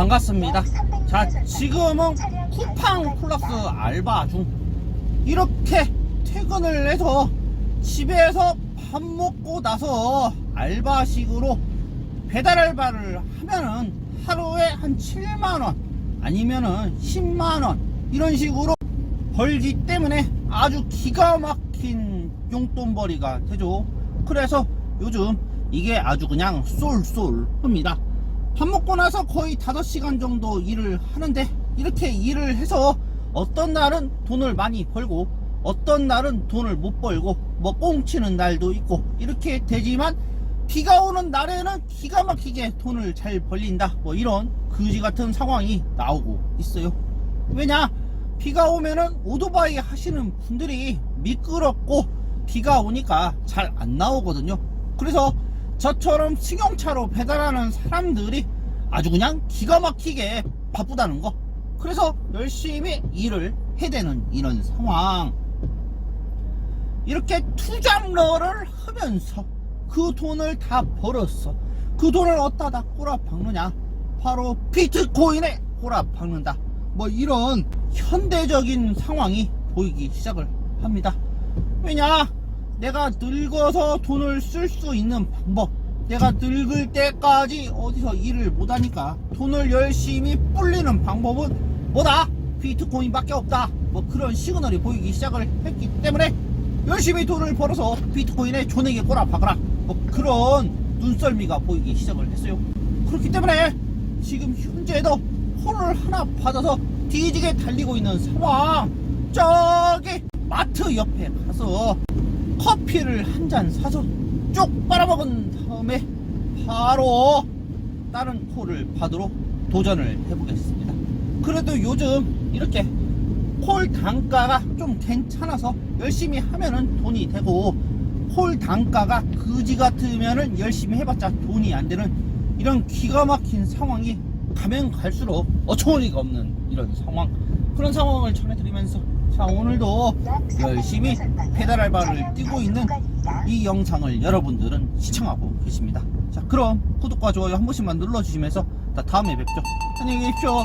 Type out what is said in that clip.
반갑습니다. 자, 지금은 쿠팡 플러스 알바 중 이렇게 퇴근을 해서 집에서 밥 먹고 나서 알바식으로 배달 알바를 하면은 하루에 한 7만원 아니면은 10만원 이런 식으로 벌기 때문에 아주 기가 막힌 용돈벌이가 되죠. 그래서 요즘 이게 아주 그냥 쏠쏠합니다. 밥 먹고 나서 거의 5시간 정도 일을 하는데 이렇게 일을 해서 어떤 날은 돈을 많이 벌고 어떤 날은 돈을 못 벌고 뭐 꽁치는 날도 있고 이렇게 되지만 비가 오는 날에는 기가 막히게 돈을 잘 벌린다. 뭐 이런 그지 같은 상황이 나오고 있어요. 왜냐? 비가 오면은 오토바이 하시는 분들이 미끄럽고 비가 오니까 잘 안 나오거든요. 그래서 저처럼 승용차로 배달하는 사람들이 아주 그냥 기가 막히게 바쁘다는 거. 그래서 열심히 일을 해야 되는 이런 상황. 이렇게 투잡러를 하면서 그 돈을 다 벌었어. 그 돈을 어디다 다 꼬라박느냐? 바로 비트코인에 꼬라박는다. 뭐 이런 현대적인 상황이 보이기 시작을 합니다. 왜냐 내가 늙어서 돈을 쓸 수 있는 방법. 내가 늙을 때까지 어디서 일을 못하니까 돈을 열심히 불리는 방법은 뭐다? 비트코인밖에 없다. 뭐 그런 시그널이 보이기 시작을 했기 때문에 열심히 돈을 벌어서 비트코인에 존에게 꼬라박아라. 뭐 그런 눈썰미가 보이기 시작을 했어요. 그렇기 때문에 지금 현재도 홀을 하나 받아서 뒤지게 달리고 있는 상황. 저기 마트 옆에 가서 커피를 한 잔 사서 쭉 빨아먹은 다음에 바로 다른 콜을 받으러 도전을 해보겠습니다. 그래도 요즘 이렇게 콜 단가가 좀 괜찮아서 열심히 하면은 돈이 되고 콜 단가가 그지 같으면은 열심히 해봤자 돈이 안 되는 이런 기가 막힌 상황이 가면 갈수록 어처구니가 없는 이런 상황 그런 상황을 전해드리면서 자 오늘도 열심히 페달 알바를 뛰고 있는 이 영상을 여러분들은 시청하고 계십니다. 자 그럼 구독과 좋아요 한 번씩만 눌러주시면서 다 다음에 뵙죠. 안녕히 계십시오